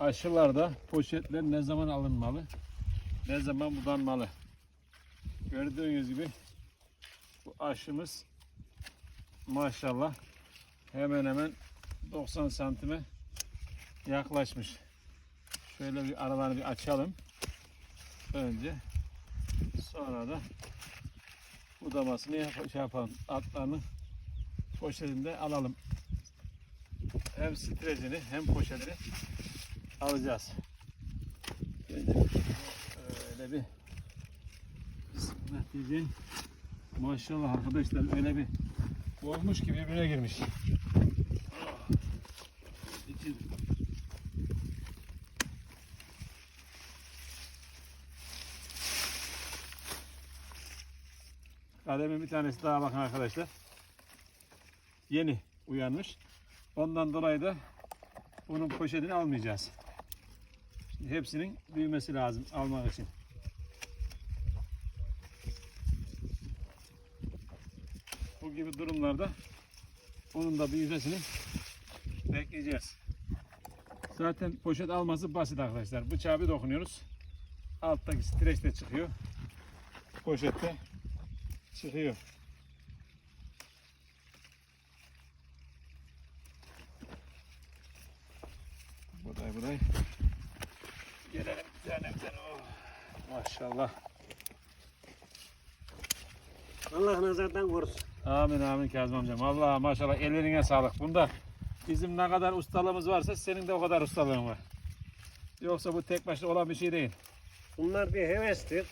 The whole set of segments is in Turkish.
aşılarda poşetler ne zaman alınmalı, ne zaman budanmalı. Gördüğünüz gibi bu aşımız maşallah hemen hemen 90 santime yaklaşmış. Şöyle bir aralarını bir açalım. Önce sonra da budamasını yap- şey yapalım. Altlarını poşetinde alalım. Hem streçini hem poşetini alacağız. Önce Öyle bir Bismillah diyeceğim. Maşallah arkadaşlar öyle bir olmuş ki birbirine girmiş. İçi- Kademin bir tanesi daha bakın arkadaşlar. Yeni uyanmış. Ondan dolayı da bunun poşetini almayacağız. Hepsinin büyümesi lazım almak için. Bu gibi durumlarda onun da büyümesini bekleyeceğiz. Zaten poşet alması basit arkadaşlar. Bıçağı bir dokunuyoruz. Alttaki streç de çıkıyor. Poşette çıkıyor. Buday buday. Gelelim bir tane bir tane. Oh. Maşallah. Allah nazardan korusun. Amin amin Kazım amcam. Allah maşallah ellerine sağlık. Bunda bizim ne kadar ustalığımız varsa senin de o kadar ustalığın var. Yoksa bu tek başına olan bir şey değil. Bunlar bir hevestir.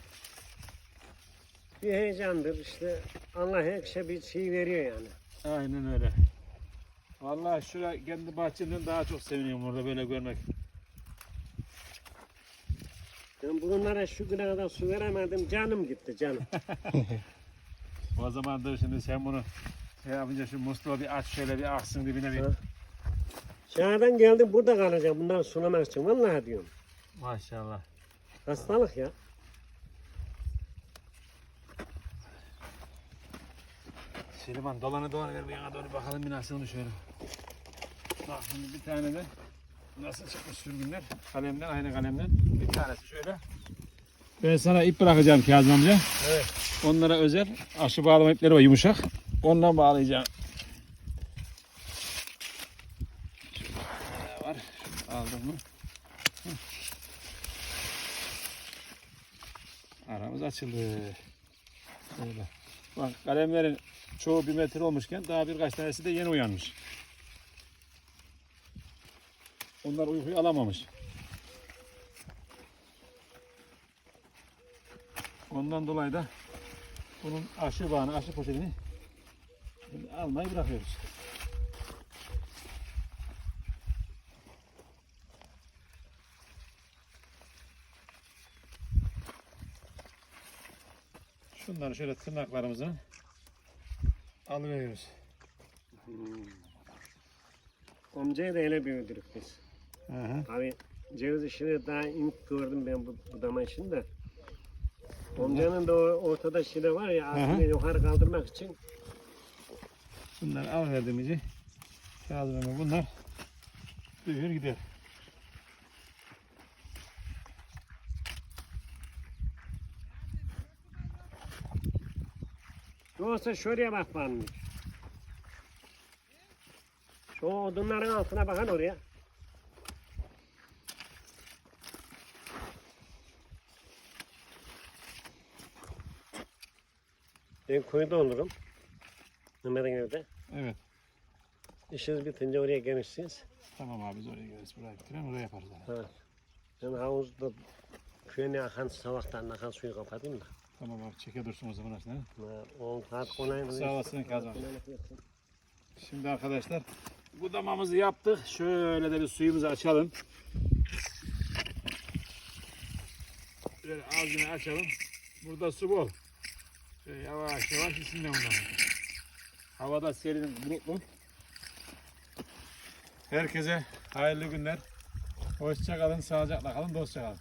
Bir heyecandır. İşte Allah herkese bir şey veriyor yani. Aynen öyle. Vallahi şura kendi bahçemden daha çok seviniyorum burada böyle görmek. Ben bunlara şu güne kadar su veremedim. Canım gitti canım. O zaman dur şimdi sen bunu şey yapınca şu musluğu bir aç şöyle bir aksın dibine bir. Ha. Şahadan geldim burada kalacağım bunları sulamak için. Vallahi diyorum. Maşallah. Hastalık ya. Süleyman dolanı dolanı ver bir yana doğru bakalım bir nasılmış şöyle. Bak şimdi bir tane de nasıl çıkmış sürgünler kalemden aynı kalemden bir tanesi şöyle. Ben sana ip bırakacağım Kazım amca. Evet. Onlara özel aşı bağlama ipleri var yumuşak. Ondan bağlayacağım. Var? Şunu aldım mı? Aramız açıldı. Böyle. Bak kalemlerin çoğu bir metre olmuşken daha birkaç tanesi de yeni uyanmış. Onlar uykuyu alamamış. Ondan dolayı da bunun aşı bağını, aşı poşetini almayı bırakıyoruz. Şunları şöyle tırnaklarımızı alıveriyoruz. Amcayı da öyle büyüdürük biz. Hı hı. Abi ceviz işini daha ilk gördüm ben bu budama işini de. Amcanın da o ortada şile var ya aslında yukarı kaldırmak için Bunları alıverdiğimizi kağıdını bunlar büyür gider. Yoksa şuraya bak varmış. Şu odunların altına bakın oraya. Ben kuyuda olurum. Mehmet'in evde. Evet. İşiniz bitince oraya gelirsiniz. Tamam abi biz oraya geliriz. Buraya bitirelim oraya yaparız. Yani. Ha. Ben havuzda köyüne akan sabahtan akan suyu kapatayım da. Tamam abi çeke dursun o zaman aslında. Ha, O saat kolay Sağ olasın Kazım abi. Şimdi arkadaşlar budamamızı yaptık. Şöyle de bir suyumuzu açalım. Şöyle ağzını açalım. Burada su bol. Şöyle yavaş yavaş içinde bunlar. Havada serin bulutlu. Herkese hayırlı günler. Hoşça kalın, sağlıcakla kalın, dostça kalın.